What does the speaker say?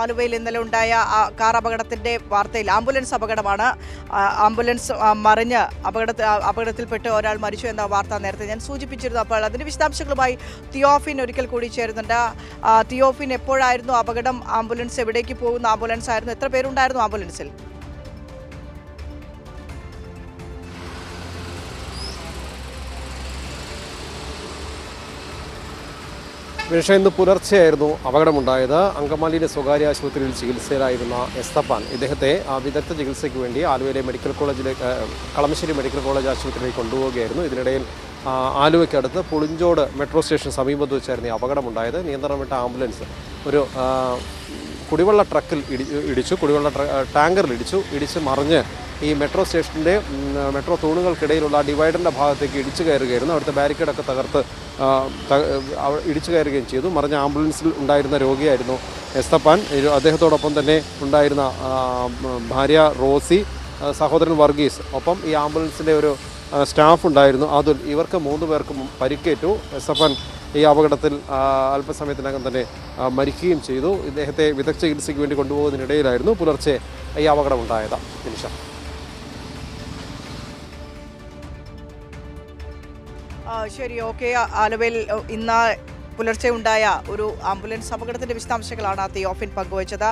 ആലുവയിൽ ഇന്നലെ ഉണ്ടായ കാർ അപകടത്തിന്റെ വാർത്തയിൽ ആംബുലൻസ് അപകടമാണ്. ആംബുലൻസ് മറിഞ്ഞ് അപകടത്തിൽ അപകടത്തിൽപ്പെട്ട് ഒരാൾ മരിച്ചു എന്ന വാർത്ത നേരത്തെ ഞാൻ സൂചിപ്പിച്ചിരുന്നു. അപ്പോൾ അതിന്റെ വിശദാംശങ്ങളുമായി തിയോഫിൻ ഒരിക്കൽ കൂടി ചേരുന്നുണ്ട്. തിയോഫിൻ എപ്പോഴായിരുന്നു അപകടം? ആംബുലൻസ് എവിടേക്ക് പോകുന്ന? ആംബുലൻസ് ആയിരുന്നു. എത്ര പേരുണ്ടായിരുന്നു ആംബുലൻസിൽ? വിനിഷ ഇന്ന് പുലർച്ചെയായിരുന്നു അപകടമുണ്ടായത്. അങ്കമാലിയിലെ സ്വകാര്യ ആശുപത്രിയിൽ ചികിത്സയിലായിരുന്ന എസ്തപ്പാൻ. ഇദ്ദേഹത്തെ ആ, വിദഗ്ധ ചികിത്സയ്ക്ക് വേണ്ടി ആലുവയിലെ മെഡിക്കൽ കോളേജിലെ കളമശ്ശേരി മെഡിക്കൽ കോളേജ് ആശുപത്രിയിലേക്ക് കൊണ്ടുപോവുകയായിരുന്നു. ഇതിനിടയിൽ ആലുവയ്ക്കടുത്ത് പുളിഞ്ചോട് മെട്രോ സ്റ്റേഷൻ സമീപത്ത് വെച്ചായിരുന്നു ഈ അപകടമുണ്ടായത്. നിയന്ത്രണം വിട്ട ആംബുലൻസ് ഒരു കുടിവെള്ള ട്രക്കിൽ ഇടി ഇടിച്ചു കുടിവെള്ള ടാങ്കറിൽ ഇടിച്ചു ഇടിച്ച് മറിഞ്ഞ് ഈ മെട്രോ സ്റ്റേഷന്റെ മെട്രോ തൂണുകൾക്കിടയിലുള്ള ഡിവൈഡറിന്റെ ഭാഗത്തേക്ക് ഇടിച്ചു കയറുകയായിരുന്നു. അവിടുത്തെ ബാരിക്കേഡൊക്കെ തകർത്ത് ഇടിച്ചു കയറുകയും ചെയ്തു. മറിഞ്ഞ ആംബുലൻസിൽ ഉണ്ടായിരുന്ന രോഗിയായിരുന്നു എസ്തപ്പാൻ. അദ്ദേഹത്തോടൊപ്പം തന്നെ ഉണ്ടായിരുന്ന ഭാര്യ റോസി സഹോദരൻ വർഗീസ് ഒപ്പം ഈ ആംബുലൻസിന്റെ ഒരു സ്റ്റാഫ് ഉണ്ടായിരുന്നു. അതുൽ ഇവർക്ക് മൂന്ന് പേർക്കും പരിക്കേറ്റു. എസ്തപ്പാൻ ഈ അപകടത്തിൽ അല്പസമയത്തിനകം തന്നെ ആ, മരിക്കുകയും ചെയ്തു. ഇദ്ദേഹത്തെ വിദഗ്ധ ചികിത്സയ്ക്ക് വേണ്ടി കൊണ്ടുപോകുന്നതിനിടയിലായിരുന്നു പുലർച്ചെ ഈ അപകടം ഉണ്ടായത് നിമിഷ ശരി ഓക്കെ. ആലുവയിൽ ഇന്ന് പുലർച്ചെ ഉണ്ടായ ഒരു ആംബുലൻസ് അപകടത്തിന്റെ വിശദാംശങ്ങളാണ് തിയോഫിൻ പങ്കുവച്ചത്.